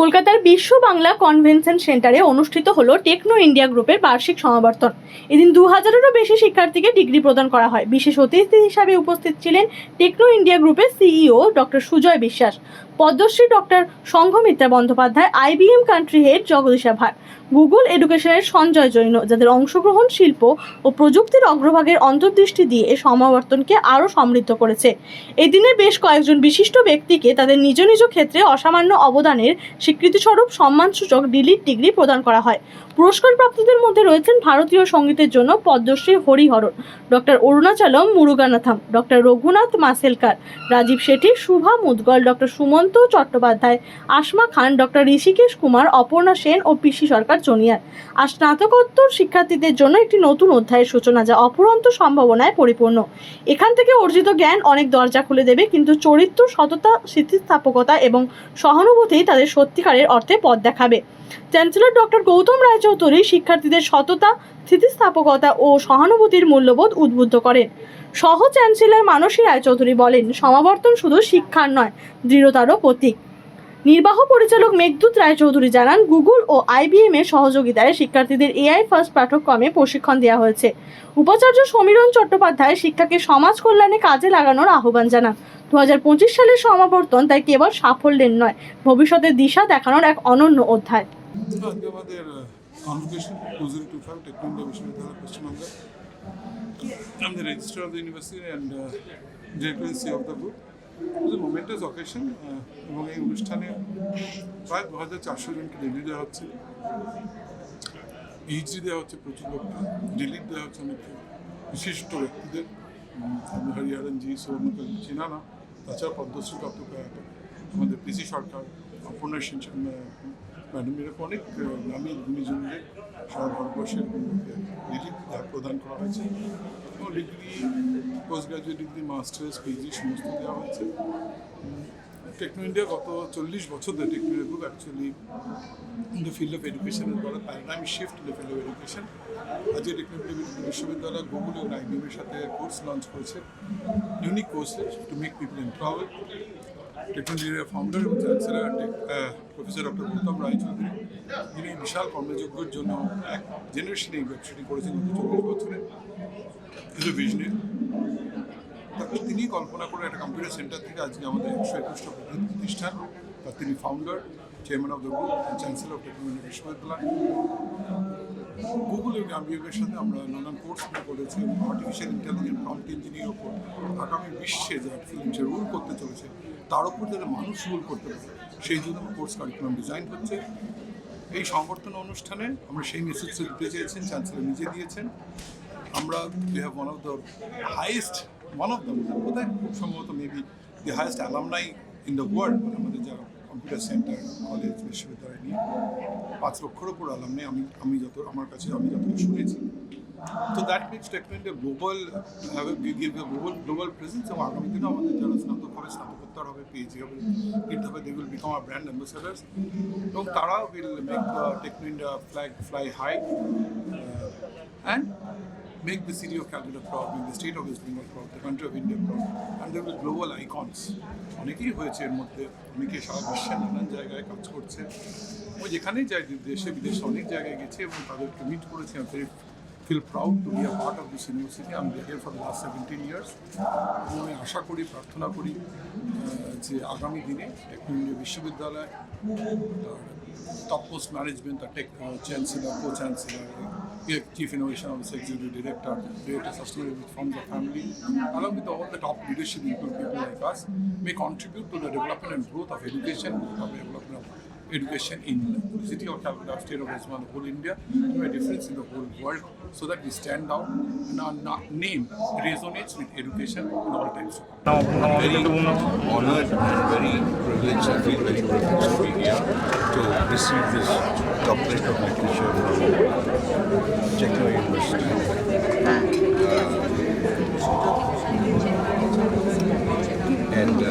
কলকাতার বিশ্ব বাংলা কনভেনশন সেন্টারে অনুষ্ঠিত হলো টেকনো ইন্ডিয়া গ্রুপের বার্ষিক সমাবর্তন। এদিন দু হাজারেরও বেশি শিক্ষার্থীকে ডিগ্রি প্রদান করা হয়। বিশেষ অতিথি হিসাবে উপস্থিত ছিলেন টেকনো ইন্ডিয়া গ্রুপের CEO doctor Sujoy Biswas. Padmashri doctor Sanghamitra Bandyopadhyay IBM country head Jagadisha Bhat Google এডুকেশনের সঞ্জয় জৈন, যাদের অংশগ্রহণ শিল্প ও প্রযুক্তির অগ্রভাগের অন্তর্দৃষ্টি দিয়ে এই সমাবর্তনকে আরও সমৃদ্ধ করেছে। এদিনে বেশ কয়েকজন বিশিষ্ট ব্যক্তিকে তাদের নিজ নিজ ক্ষেত্রে অসামান্য অবদানের স্বীকৃতিস্বরূপ সম্মানসূচক ডিলিট ডিগ্রি প্রদান করা হয়। পুরস্কার প্রাপ্তদের মধ্যে রয়েছেন ভারতীয় সঙ্গীতের জন্য Padmashri Hariharan, doctor Arunachalam Muruganantham, doctor Raghunath Mashelkar, Rajiv Shetty, Shubha Mudgal, doctor Sumanta Chattopadhyay, Asma Khan, doctor Hrishikesh Kumar, Aparna Sen ও পিসি সরকার জনিয়ার। আর স্নাতকোত্তর শিক্ষার্থীদের জন্য একটি নতুন অধ্যায়ের সূচনা যা অপুরন্ত সম্ভাবনায় পরিপূর্ণ। এখান থেকে অর্জিত জ্ঞান অনেক দরজা খুলে দেবে, কিন্তু চরিত্র, সততা, স্থিতিস্থাপকতা এবং সহানুভূতি তাদের সত্যিকারের অর্থে পথ দেখাবে। চ্যান্সেলর ডক্টর গৌতম রায়চৌধুরী শিক্ষার্থীদের সততা, স্থিতিস্থাপকতা ও সহানুভূতির মূল্যবোধ উদ্বুদ্ধ করেন। সহ চ্যান্সেলর মানসী রায়চৌধুরী বলেন, সমাবর্তন শুধু শিক্ষার নয়, দৃঢ়তারও প্রতীক। নির্বাহ পরিচালক মেঘদূত রায়চৌধুরী জানান, গুগল ও আইবিএম এর সহযোগিতায় শিক্ষার্থীদের এআই ফার্স্ট পাঠ্যক্রমে প্রশিক্ষণ দেওয়া হয়েছে। উপাচার্য সমীরণ চট্টোপাধ্যায় শিক্ষাকে সমাজ কল্যাণে কাজে লাগানোর আহ্বান জানান। দু হাজার পঁচিশ সালের সমাবর্তন তাই কেবল সাফল্যের নয়, ভবিষ্যতের দিশা দেখানোর এক অনন্য অধ্যায়। Convocation two zero two five Techno India বিশ্ববিদ্যালয় পশ্চিমবঙ্গে। আমি registrar of the university and directorancy of the group is momentous occasion এবং এই অনুষ্ঠানে প্রায় দু হাজার চারশো জনকে ডিগ্রি দেওয়া হচ্ছে। পিএইচডি দেওয়া হচ্ছে প্রচুর লোককে। ডিলিট দেওয়া হচ্ছে অনেক বিশিষ্ট ব্যক্তিদের। চেনা না। তাছাড়া পদ্মশ্রী প্রাপ্ত আমাদের পিসি সরকার অপর্ণা সেন ম্যাডাম এরকম অনেক নামী গুণীজনদের সারা ভারতবর্ষের ডিগ্রি প্রদান করা হয়েছে এবং degree post graduate degree masters PG সমস্ত দেওয়া হয়েছে টেকনো ইন্ডিয়া গত চল্লিশ বছর ধরে Techno India group actually in the field of এডুকেশনের দ্বারা paradigm shift in the field of education আজকে টেকনো ইন্ডিয়া বিশ্ববিদ্যালয় গুগল এবং আইবিএমের সাথে কোর্স লঞ্চ করেছে। Unique courses to make people employed Techno ইন্ডিয়ার ফাউন্ডার এবং chancellor professor doctor Goutam Roychowdhury যিনি বিশাল কর্মযজ্ঞের জন্য এক জেনারেশনে এই ব্যবসাটি করেছেন গত চল্লিশ বছরে। ইজ তারপর তিনি কল্পনা করে একটা কম্পিউটার সেন্টার থেকে আজকে আমাদের একশো একুশটা প্রতিষ্ঠান তার তিনি founder chairman of the group chancellor of technology বিশ্ববিদ্যালয়। গুগল এবং আমিউকের সাথে আমরা নানান কোর্সগুলো করেছি এবং আর্টিফিশিয়াল ইন্টেলিজেন্স প্রম্পট ইঞ্জিনিয়ার ওপর আগামী বিশ্বে যে আর্টিফিশিয়াল রুল করতে চলেছে, তার উপর যাতে মানুষ রুল করতে পারে, সেই জন্য কোর্স কারিকুলাম ডিজাইন হচ্ছে। এই সংবর্ধন অনুষ্ঠানে আমরা সেই মেসেজটা দিতে চেয়েছেন চ্যান্সেলর নিজে দিয়েছেন। আমরা we have one of the highest one of the বোধহয় খুব সম্ভবত maybe the highest alumni in the world আমাদের যা কম্পিউটার সেন্টার কলেজ বিশ্ববিদ্যালয় নিয়ে পাঁচ লক্ষের উপর অ্যালামনাই আমি আমি যত, আমার কাছে আমি যতটা শুনেছি। তো that makes technology global have global global presence এবং আগামী দিনে আমাদের যারা স্নাতক হবে, স্নাতকোত্তর হবে পিএইচডি হবে ইট হবে they will become our brand ambassadors এবং তারা will make Techno India flag fly high and make the city of Calcutta proud, make the state of West Bengal proud, the country of India proud, and there will global icons. অনেকেই হয়েছে এর মধ্যে অনেকে সারা বিশ্বের নানান জায়গায় কাজ করছে ও যেখানেই যায় দেশে বিদেশে অনেক জায়গায় গেছে এবং তাদেরকে মিট করেছে আমি very feel proud to be a part of this university আমি here for last seventeen years এবং আমি আশা করি প্রার্থনা করি যে আগামী দিনে টেকনোলজি বিশ্ববিদ্যালয় topmost management, the tech uh, chancellor, co-chancellor, uh, chief innovation officer, executive director, director sustainability from the family, along with all the top leadership including people like us, may contribute to the development and growth of education, of development of education in the city of Calcutta, state of Bengal, the whole India, to a difference in the whole world, so that we stand out and our na- name resonates with education in all times. come. very honored and very privileged. I feel very privileged to be here to receive this doctorate of literature from Techno University. Uh, and uh,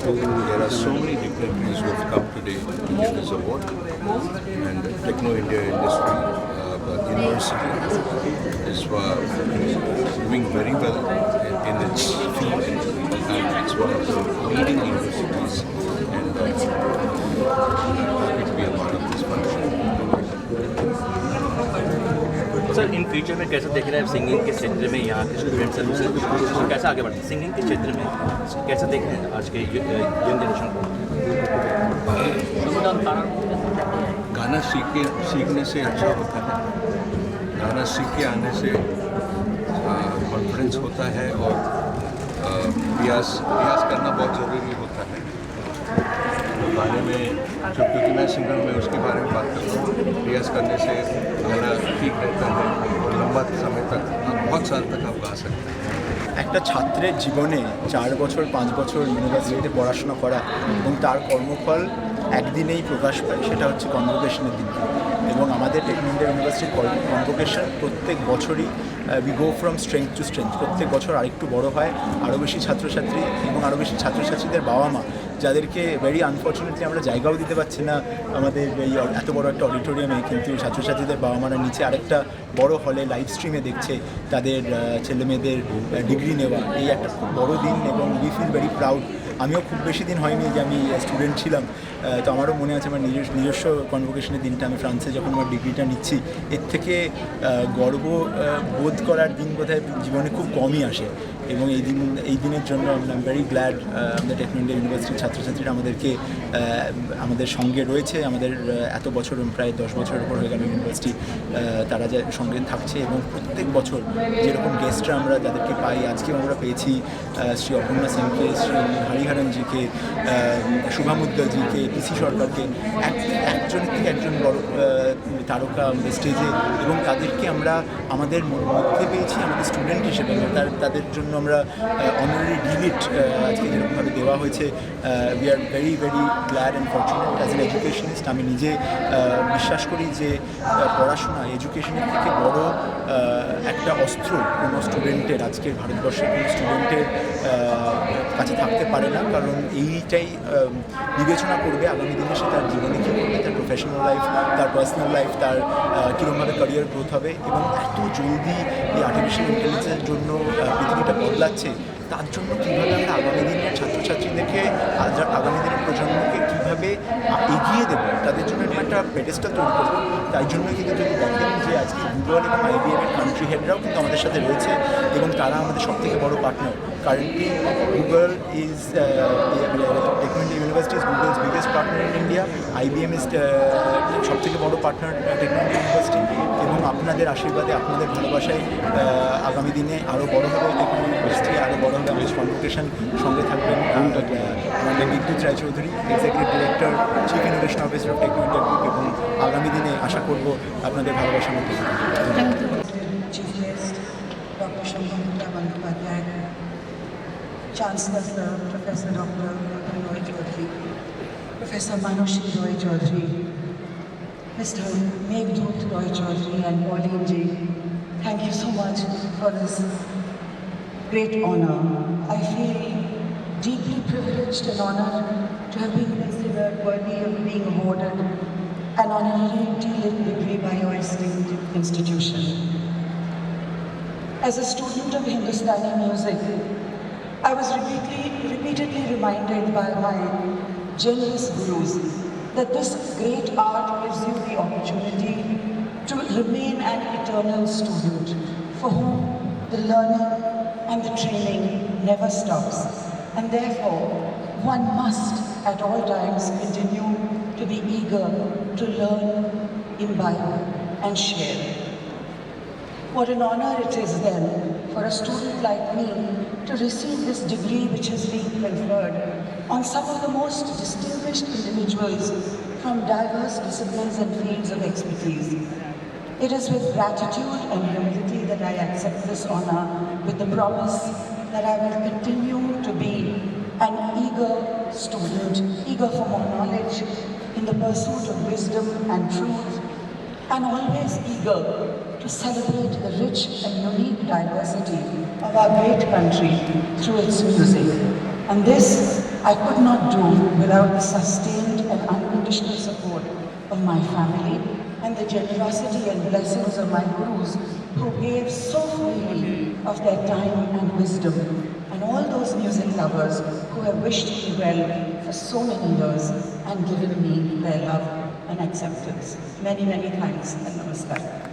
to, there are so many dignitaries who have come today to give this award. And Techno India Industry uh, University is uh, doing very well in, in its field. uh, it's one of leading universities, and uh, happy to be a part of this function. Sir in future में कैसे देख रहे हैं singing के क्षेत्र में यहाँ के स्टूडेंट्स हैं? दूसरे तो कैसे आगे बढ़ते हैं? सिंगिंग के क्षेत्र में कैसे देख रहे हैं आज के यंग जनरेशन को? गाना सीखे सीखने से अच्छा होता है। गाना सीख के आने से कॉन्फिडेंस होता है और रियाज रियाज करना बहुत ज़रूरी होता है तो गाने में जब क्योंकि मैं सिंगर हूँ मैं उसके बारे में बात करता हूँ रियाज करने से गाना ठीक रहता है और लंबा समय तक आप बहुत साल तक आप गा सकते हैं একটা ছাত্রের জীবনে চার বছর পাঁচ বছর ইউনিভার্সিটিতে পড়াশোনা করা এবং তার কর্মফল একদিনেই প্রকাশ পায় সেটা হচ্ছে কনভোকেশনের দিন এবং আমাদের টেকনোলজি ইউনিভার্সিটির কনভোকেশন প্রত্যেক বছরই we go from strength to strength প্রত্যেক বছর আরেকটু বড় হয় আরও বেশি ছাত্রছাত্রী এবং আরও বেশি ছাত্রছাত্রীদের বাবা মা যাদেরকে ভেরি আনফর্চুনেটলি আমরা জায়গাও দিতে পারছি না। আমাদের এই এত বড় একটা অডিটোরিয়ামে কিন্তু ছাত্রছাত্রীদের বাবা মারা নিচে আরেকটা বড় হলে লাইভ স্ট্রিমে দেখছে তাদের আহ, ছেলে মেয়েদের ডিগ্রি নেওয়া। এই একটা খুব বড় দিন এবং উই ফিল ভেরি প্রাউড আমিও খুব বেশি দিন হয়নি যে আমি স্টুডেন্ট ছিলাম। তো আমারও মনে আছে আমার নিজস্ব নিজস্ব কনভোকেশনের দিনটা। আমি ফ্রান্সে যখন আমার ডিগ্রিটা নিচ্ছি, এর থেকে গর্ব বোধ করার দিন বোধহয় জীবনে খুব কমই আসে। এবং এই দিন, এই দিনের জন্য আই ভেরি গ্ল্যাড আমাদের টেকনোলজি ইউনিভার্সিটির ছাত্রছাত্রীরা আমাদেরকে আমাদের সঙ্গে রয়েছে। আমাদের এত বছর, প্রায় দশ বছরের উপর হয়ে গেল ইউনিভার্সিটি তারা যে সঙ্গে থাকছে এবং প্রত্যেক বছর যেরকম গেস্টরা আমরা যাদেরকে পাই, আজকেও আমরা পেয়েছি শ্রী অপর্ণা সেনকে শ্রী হরিহরণজিকে শুভামুদ্দলজিকে পিসি সরকারকে, এক একজনের থেকে একজন বড় তারকা আমাদের স্টেজে এবং তাদেরকে আমরা, আমাদের মধ্যে পেয়েছি, আমাদের স্টুডেন্ট হিসেবে এবং তার, তাদের জন্য আমরা অনারারি ডিলিট আজকে যেরকমভাবে দেওয়া হয়েছে we are very very glad and fortunate as an educationist আমি নিজে বিশ্বাস করি যে পড়াশোনা এডুকেশনের থেকে বড় একটা অস্ত্র কোনো স্টুডেন্টের আজকের ভারতবর্ষের কোনো স্টুডেন্টের কাছে থাকতে পারে না। কারণ এইটাই বিবেচনা করবে আগামী দিনে সে তার জীবনে কী করবে, তার প্রফেশনাল লাইফ তার পার্সোনাল লাইফ তার কীরকমভাবে ক্যারিয়ার গ্রোথ হবে। এবং এত জলদি এই আর্টিফিশিয়াল ইন্টেলিজেন্সের জন্য পৃথিবীটা বদলাচ্ছে, তার জন্য কীভাবে আমরা আগামী দিনের ছাত্রছাত্রীদেরকে আগামী দিনের প্রজন্মকে কীভাবে এগিয়ে দেবো, তাদের জন্য একটা পেডেস্টাল তৈরি করব। তাই জন্য কিন্তু যদি দেখেন যে আজকে গুগল এবং আইবিএম এর কান্ট্রি হেডরাও কিন্তু আমাদের সাথে রয়েছে এবং তারা আমাদের সব থেকে বড় partner currently Google is technology university is Google's biggest partner in India IBM is সব থেকে বড় পার্টনার টেকনোলজি ইউনিভার্সিটি এবং আপনাদের আশীর্বাদে আপনাদের ভালোবাসায় আগামী দিনে আরও বড় হবে। ইউনিভার্সিটি আরও বড় হবে। আমাদের কনভোকেশন সঙ্গে থাকবেন। আমাদের Bidyut Roychowdhury executive director chief innovation officer of technology group এবং আগামী দিনে আশা করব আপনাদের. Shambhavita Bandyopadhyaya, Chancellor Professor Dr. Roy Chaudhary, Professor Manushi Roy Chaudhary, Mr. Meghdut Roy Chaudhary and Pauline Ji, thank you so much for this great honor. I feel deeply privileged and honored to have been considered worthy of being awarded an honorary D.Litt degree by your esteemed institution. As a student of Hindustani music, I was repeatedly, repeatedly reminded by my generous gurus that this great art gives you the opportunity to remain an eternal student for whom the learning and the training never stops. And therefore, one must at all times continue to be eager to learn, imbibe, and share. What an honor it is then for a student like me to receive this degree which has been conferred on some of the most distinguished individuals from diverse disciplines and fields of expertise. It is with gratitude and humility that I accept this honor with the promise that I will continue to be an eager student, eager for more knowledge in the pursuit of wisdom and truth and always eager to celebrate the rich and unique diversity of our great country through its music. And this I could not do without the sustained and unconditional support of my family and the generosity and blessings of my gurus who gave so freely of their time and wisdom and all those music lovers who have wished me well for so many years and given me their love and acceptance. Many, many thanks and namaskar.